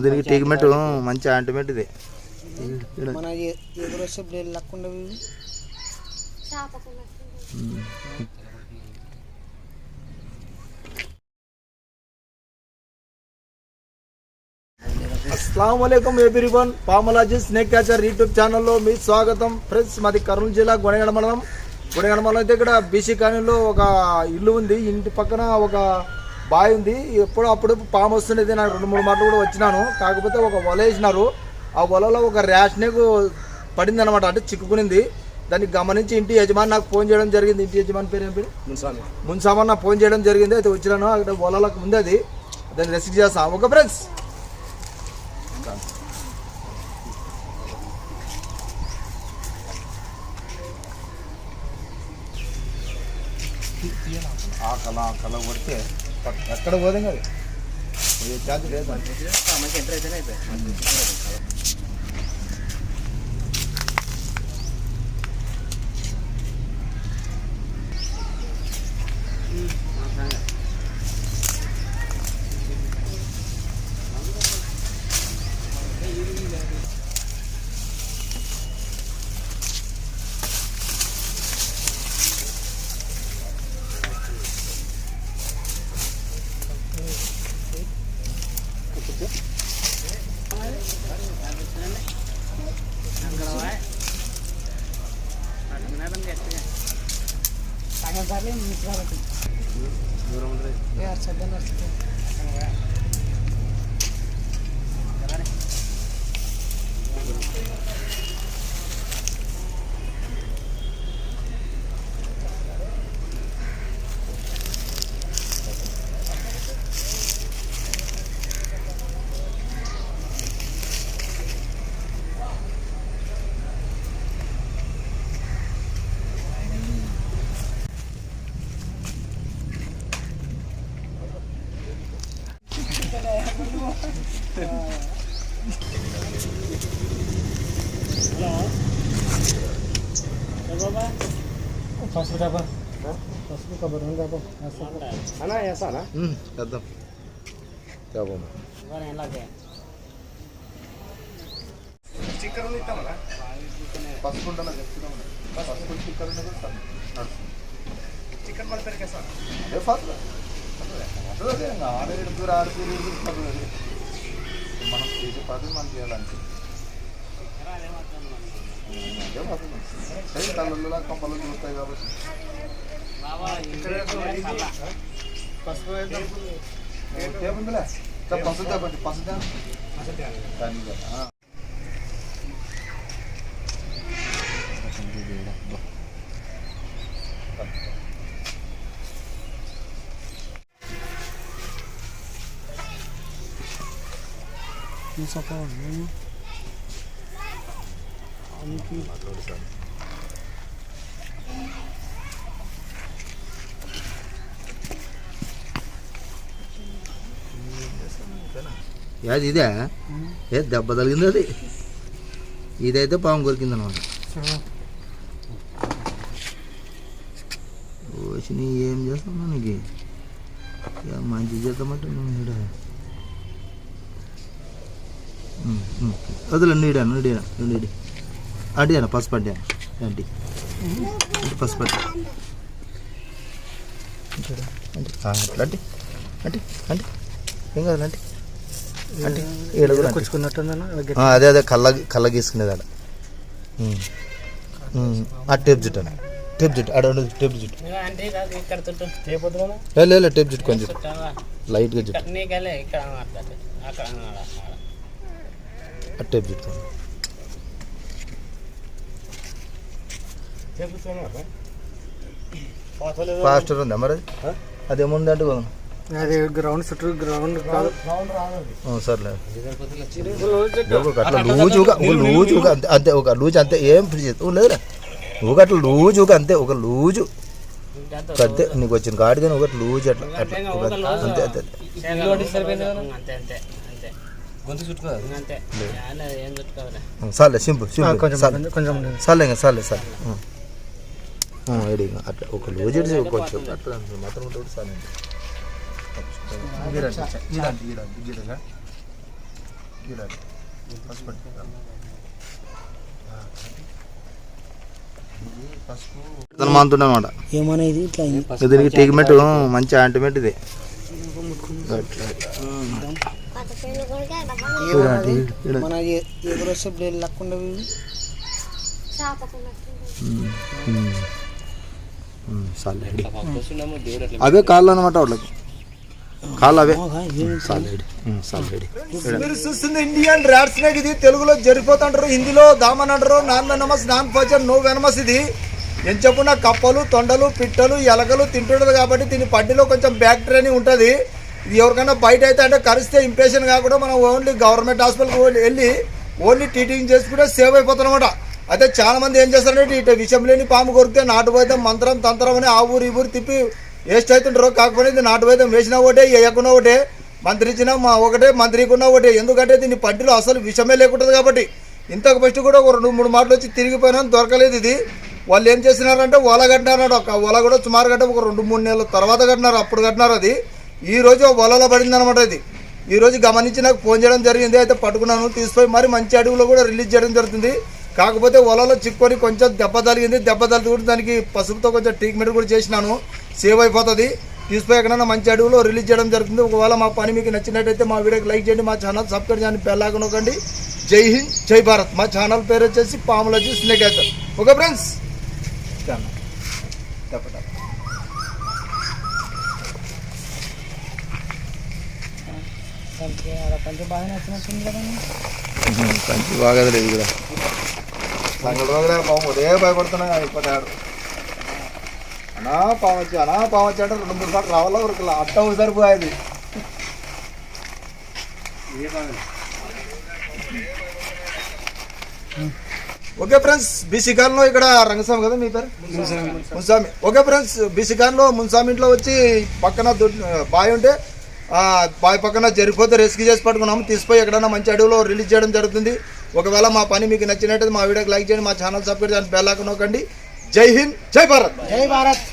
దీనికి ట్రీట్మెంట్ మంచి ఆంటిమెంట్ ఇది. మన ఎ- ఎదురొచ్చే బ్లేడ్ అస్సలం ఎవ్రీవన్. పామలాజీ స్నేక్ క్యాచర్ యూట్యూబ్ ఛానల్లో మీ స్వాగతం. ఫ్రెండ్స్ మాది కర్నూలు జిల్లా గుణగడ మండలం. గుణగడ మండలం అయితే ఇక్కడ బీసీ కాలనీలో ఒక ఇల్లు ఉంది. ఇంటి పక్కన ఒక బావి ఉంది. ఎప్పుడో అప్పుడు పాము వస్తుండేది. నాకు రెండు మూడు మాటలు కూడా వచ్చినాను. కాకపోతే ఒక వల వేసినారు. ఆ వలలో ఒక ర్యాష్నేక్ పడింది అనమాట అంటే చిక్కుకునింది. దాన్ని గమనించి ఇంటి యజమాని నాకు ఫోన్ చేయడం జరిగింది. ఇంటి యజమాని పేరు ఏం పేరు? మున్సామన్న ఫోన్ చేయడం జరిగింది. అయితే వచ్చినాను. అక్కడ వలలకు ఉంది అది దాన్ని రెసిక్ చేస్తాం. ఒక ఫ్రెండ్స్ ఆ కళ ఆ కళ కొడితే ఎక్కడ పోదాం కదా? ఛార్జ్ లేదు. బర్రెలు మున్సిపాలిటీ ఉమ్, చేద్దాం చేద్దాం పసుపు ఉండాలి పసుపు స్టిక్కర్ ఉన్నది చికెన్ అదే ఫాస్ట్ అదే ఆరు ఏడుగురు ఆరు మనం చేసే పద్ధతి మనం చేయాలంటే. తల్లలో కంపలు చూస్తాయి కాబట్టి. ఏముందిలే పసుపు తేపండి పసుపు దాని యాది ఇదే ఏ దెబ్బ తగిలింది అది ఇదైతే పాము కొరికింది అనమాట వచ్చిన ఏం చేస్తాం మనకి ఇక మంచి చేద్దామంటే నువ్వు ఉమ్. వదిలేండి ఈడాను ఈడాను ఈడి అడిగాను పసుపు అడ్డాను ఏంటి అంటే అంటే ఏం కాదు అంటే అంటే ఆ, అదే అదే కళ్ళ కళ్ళ గీసుకునేది. ఉమ్. ఆ టేప్ జుట్టు అన్న. టేప్ జుట్టు ఉండదు టేప్ జుట్టు. లే, లే లే, టేప్ జుట్టు. కొంచెం లైట్గా జుట్టు. టేప్ జుట్టు ఫాస్టర్ ఉందా మరి? అది? ఏముంది అంటే పోదాం. అది గ్రౌండ్ చుట్టూ గ్రౌండ్ సర్లే. అట్లా లూజుగా ఒక లూజుగా అంతే అంతే ఒక లూజ్ అంతే. ఏం ఫ్రీ చేస్తావు లేదురా. ఒక అట్లా లూజుగా అంతే ఒక లూజు అంతే నీకు వచ్చిన కాడిగా ఒక లూజ్ అట్లా అట్లా. అంతే అంతే అంతే. సార్లే సింపుల్ సింపుల్ కొంచెం సార్లే. కొంచెం సార్లే ఇంకా సార్లే సార్ ఎడి అట్లా ఒక లూజ్ ఇడిచి కొంచెం అట్లా మాత్రం సార్ ఈడండి ఈడండి ఈడగా ఈడండి పసుపు ఇట్లా. దీనికి ట్రీట్మెంట్ మంచి ఆంటిమెంట్ ఇది? మన ఎ- ఎదురొచ్చే బ్లేడ్ లక్కుండా అవే కాళ్ళు అనమాట వాళ్ళకి. కాళ్ళు అవే. మీరు చూస్తుంది ఇండియన్ స్నేక్ ఇది తెలుగులో జరిపోతుంటారు హిందీలో దామన్ అంటారు నాన్ వెనమస్ నాన్ ఫోచర్ నో వెనమస్ ఇది. ఏం చెప్పున కప్పలు తొండలు పిట్టలు ఎలకలు తింటుంటది కాబట్టి దీని పడ్డిలో కొంచెం బ్యాక్టీరియా ఉంటుంది. ఎవరికైనా బయట అయితే అంటే కరిస్తే ఇంప్రెషన్ కాకుండా మనం ఓన్లీ గవర్నమెంట్ హాస్పిటల్కి వెళ్ళి ఓన్లీ ట్రీటింగ్ చేసుకుంటే సేవ్ అయిపోతాం అనమాట అయితే చాలా మంది ఏం చేస్తారంటే ఇటు విషం లేని పాము కొరికితే నాటు వైద్యం మంత్రం తంత్రం అని ఆ ఊరు ఈ ఊరు తిప్పి వేస్ట్ అవుతుంటారు కాకపోతే ఇది నాటు వైద్యం వేసినా ఒకటే వేయకున్నా ఒకటే మంత్రి ఇచ్చినా మా ఒకటే మంత్రికున్నా ఒకటే. ఎందుకంటే దీని పట్టిలో అసలు విషమే లేకుంటుంది కాబట్టి ఇంతకు ఫస్ట్ కూడా ఒక రెండు మూడు మాటలు వచ్చి తిరిగిపోయినా దొరకలేదు ఇది. వాళ్ళు ఏం చేసినారంటే ఒల కట్టినారు ఒక ఒల కూడా సుమారు కట్ట ఒక రెండు మూడు నెలల తర్వాత కట్టినారు అప్పుడు కట్టినారు అది. ఈరోజు వలలో పడింది అనమాట ఇది ఈరోజు గమనించి నాకు ఫోన్ చేయడం జరిగింది అయితే పట్టుకున్నాను తీసుకొని మరి మంచి అడవిలో కూడా రిలీజ్ చేయడం జరుగుతుంది. కాకపోతే వలలో చిక్కుకొని కొంచెం దెబ్బ తగిలింది దెబ్బ తగిలి కూడా దానికి పసుపుతో కొంచెం ట్రీట్మెంట్ కూడా చేసినాను. సేవ్ అయిపోతుంది. తీసుకుపోయి ఎక్కడైనా మంచి అడవిలో రిలీజ్ చేయడం జరుగుతుంది. ఒకవేళ మా పని మీకు నచ్చినట్టయితే మా వీడియోకి లైక్ చేయండి మా ఛానల్ సబ్స్క్రైబ్ చేయండి బెల్లాగా నొక్కండి. జై హింద్ జై భారత్. మా ఛానల్ పేరు వచ్చేసి పాములజీ స్నేక్ అవుతారు ఓకే ఫ్రెండ్స్ పంచ బాగా కంచి బాగలేదు ఇక్కడ సంగళ రోజులే పాము ఉదయ భయపడుతున్నా అయిపోతాడు అనా పాము వచ్చి అనా పాము వచ్చి అంటే రెండు మూడు సార్లు రావాలా ఉరకలా? అట్ట సరిపోయేది. ఓకే ఫ్రెండ్స్ బీసీకాన్లో ఇక్కడ రంగస్వామి కదా మీ పేరు? మున్సామి ఓకే ఫ్రెండ్స్ బీసీకాన్లో మున్సామి ఇంట్లో వచ్చి పక్కన దొడ్- బావి ఉంటే బావి పక్కన జరిగిపోతే రెస్క్యూ చేసి పట్టుకున్నాము తీసిపోయి ఎక్కడైనా మంచి అడవిలో రిలీజ్ చేయడం జరుగుతుంది. ఒకవేళ మా పని మీకు నచ్చినట్టు మా వీడియోకి లైక్ చేయండి మా ఛానల్ సబ్స్క్రైబ్ చేయండి బెల్ ఐకాన్ జై హింద్ జై భారత్. జై భారత్.